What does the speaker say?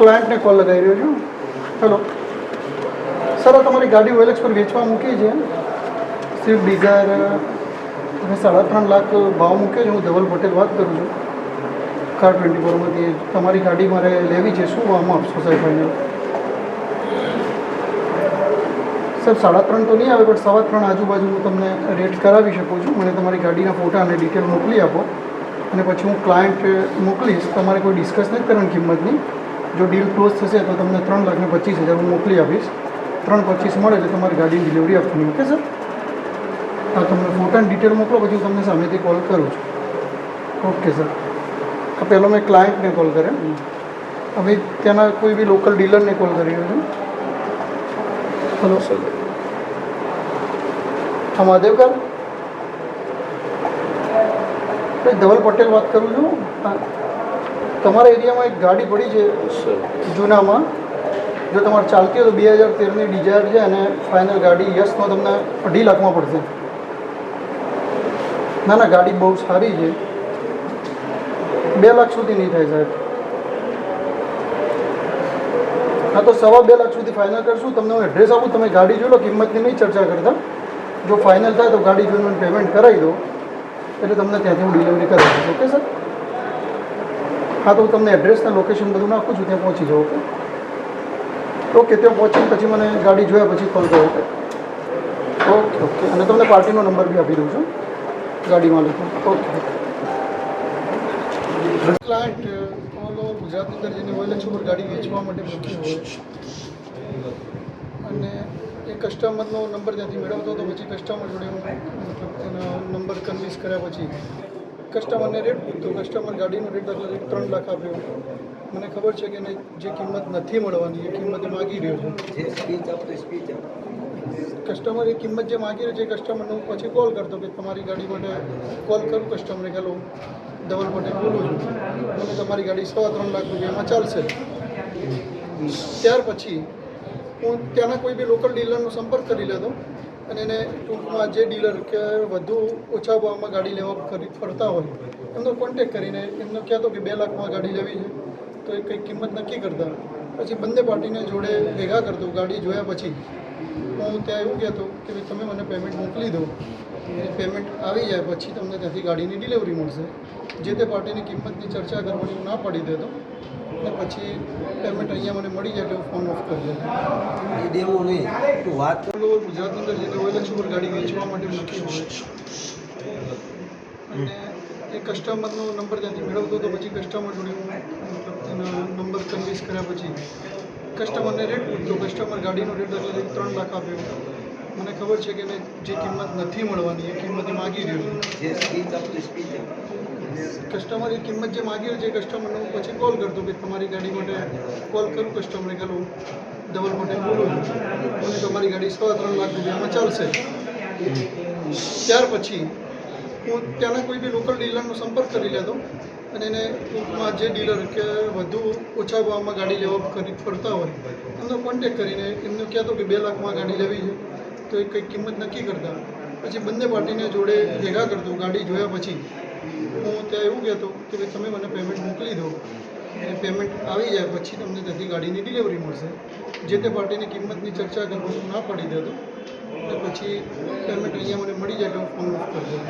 ક્લાયન્ટને call લગાવી રહ્યો છું. હેલો સર આ તમારી ગાડી ઓએલએક્સ પર વેચવા મૂકી છે. સ્વિફ્ટ ડિઝાયર તમે સાડા ત્રણ લાખ ભાવ મૂક્યો છે. હું ધવલ પટેલ વાત કરું છું. કાર ટ્વેન્ટી ફોરમાંથી તમારી ગાડી મારે લેવી છે. શું ભાવમાં આપશો સાહેબ ફાઇનલ સર સાડા ત્રણ તો નહીં આવે, પણ સવા ત્રણ આજુબાજુ હું તમને રેટ કરાવી શકું છું. મને તમારી ગાડીના ફોટા અને ડિટેલ મોકલી આપો. અને પછી હું ક્લાયન્ટ મોકલીશ. તમારે કોઈ ડિસ્કસ નથી કરવાની કિંમતની. જો ડીલ ક્લોઝ થશે તો તમને ત્રણ લાખને પચીસ હજાર હું મોકલી આપીશ. ત્રણ પચીસ મળે એટલે તમારી ગાડીની ડિલિવરી આપવાની ઓકે સર હા તમને ફોટાની ડિટેલ મોકલો પછી હું તમને સામેથી કોલ કરું છું. ઓકે સર આ પહેલો મેં ક્લાયન્ટને કોલ કર્યો. હવે ત્યાંના કોઈ બી લોકલ ડીલરને કોલ કરી રહ્યો છું. હલો સર હા મહાદેવકર? ભાઈ ધવલ પટેલ વાત કરું છું. હા. તમારા એરિયામાં એક ગાડી પડી છે જૂનામાં. જો તમારે ચાલતી હોય તો બે હજાર તેરની ડિઝાયર છે અને ફાઇનલ ગાડી યસમાં તમને અઢી લાખમાં પડશે. ના ના ગાડી બહુ સારી છે. બે લાખ સુધી નહીં થાય સાહેબ. હા તો સવા બે લાખ સુધી ફાઇનલ કરશું. તમને હું એડ્રેસ આપું તમે ગાડી જોઈ લો કિંમતની નહીં ચર્ચા કરતા. જો ફાઇનલ થાય તો ગાડી જોઈને મને પેમેન્ટ કરાવી દો. એટલે તમને ત્યાંથી હું ડિલિવરી કરી દઉં ઓકે સર હા, તો હું તમને એડ્રેસ ને લોકેશન બધું નાખું છું, ત્યાં પહોંચી જાઉં ઓકે ઓકે ત્યાં પહોંચીને પછી મને ગાડી જોયા પછી કોલ કરો ઓકે ઓકે ઓકે અને તમને પાર્ટીનો નંબર બી આપી દઉં છું ગાડીમાં લખો ઓકે ક્લાયન્ટ ઓલ ઓવર જેની ઓઇલ એક્સ ઉપર ગાડી વેચવા માટે મૂકી હોય. અને એ કસ્ટમરનો નંબર ત્યાંથી મેળવતો હતો, પછી કસ્ટમર જોડે હું મતલબ એનો નંબર કન્વિન્સ કર્યા પછી. કસ્ટમરને રેટ પૂછતો કસ્ટમર ગાડીનો રેટ દાખલા રેટ ત્રણ લાખ આપ્યો. મને ખબર છે કે એને જે કિંમત નથી મળવાની એ કિંમત માગી રહ્યો છે. જે સ્પીચ આપતો સ્પીચ આપ. કસ્ટમર એ કિંમત જે માગી રહ્યો છે એ કસ્ટમરને હું પછી કોલ કરતો કે તમારી ગાડી માટે કોલ કરું કસ્ટમરને કે લો ધવલ માટે બોલું છું. મને તમારી ગાડી સવા ત્રણ લાખ રૂપિયામાં ચાલશે. ત્યાર પછી હું ત્યાંના કોઈ બી લોકલ ડીલરનો સંપર્ક કરી લેતો. અને એને ટૂંકમાં જે ડીલર કે વધુ ઓછા ભાવમાં ગાડી લેવા કરી ફરતા હોય, એમનો કોન્ટેક કરીને એમનો કહેતો કે બે લાખમાં ગાડી લેવી છે, તો એ કંઈક કિંમત નક્કી કરતા. પછી બંને પાર્ટીને જોડે ભેગા કરતો, ગાડી જોયા પછી હું ત્યાં એવું કહેતો કે ભાઈ તમે મને પેમેન્ટ મોકલી દો. એ પેમેન્ટ આવી જાય પછી તમને ત્યાંથી ગાડીની ડિલિવરી મળશે. જે તે પાર્ટીની કિંમતની ચર્ચા કરવાની ના પાડી દેતો. અને પછી પેમેન્ટ અહીંયા મને મળી જાય એટલે હું ફોન ઓફ કરી દેતો એ દેવો નહીં તું વાત કરો. ગુજરાત ગુજરાતની અંદર જે હોય એક્સ ઉપર ગાડી વેચવા માટે નક્કી હોય અને એ કસ્ટમરનો નંબર ત્યાંથી મેળવતો તો પછી કસ્ટમર જોડે હું મતલબ એનો નંબર કન્વિન્સ કર્યા પછી કસ્ટમરને રેટ પૂછતો. કસ્ટમર ગાડીનો રેટ એટલે ત્રણ લાખ આપ્યો મને ખબર છે કે એને જે કિંમત નથી મળવાની એ કિંમત માગી રહ્યો. છે કસ્ટમર એ કિંમત જે માગી રહી છે કસ્ટમરને હું પછી કોલ કરતો કે તમારી ગાડી માટે કોલ કરું કસ્ટમરને કે હેલો માટે પટેલ બોલું. અને તમારી ગાડી સવા ત્રણ લાખ રૂપિયામાં ચાલશે. ત્યાર પછી હું ત્યાંના કોઈ બી લોકલ ડીલરનો સંપર્ક કરી લેતો અને એને ટૂંકમાં જે ડીલર કે વધુ ઓછા ભાવમાં ગાડી લેવા ખરીદ ફરતા હોય, એમનો કોન્ટેક કરીને એમને કહેતો કે બે લાખમાં ગાડી લેવી છે. તો એ કંઈક કિંમત નક્કી કરતા. પછી બંને પાર્ટીને જોડે ભેગા કરતો ગાડી જોયા પછી. હું ત્યાં એવું કહેતો કે ભાઈ તમે મને પેમેન્ટ મોકલી દો. અને પેમેન્ટ આવી જાય પછી તમને ત્યાંથી ગાડીની ડિલિવરી મળશે. જે તે પાર્ટીની કિંમતની ચર્ચા કરવાનું ના પાડી દેતો. એટલે પછી પેમેન્ટ અહીંયા મને મળી જાય તો હું ફોન ઓફ કરી દઉં.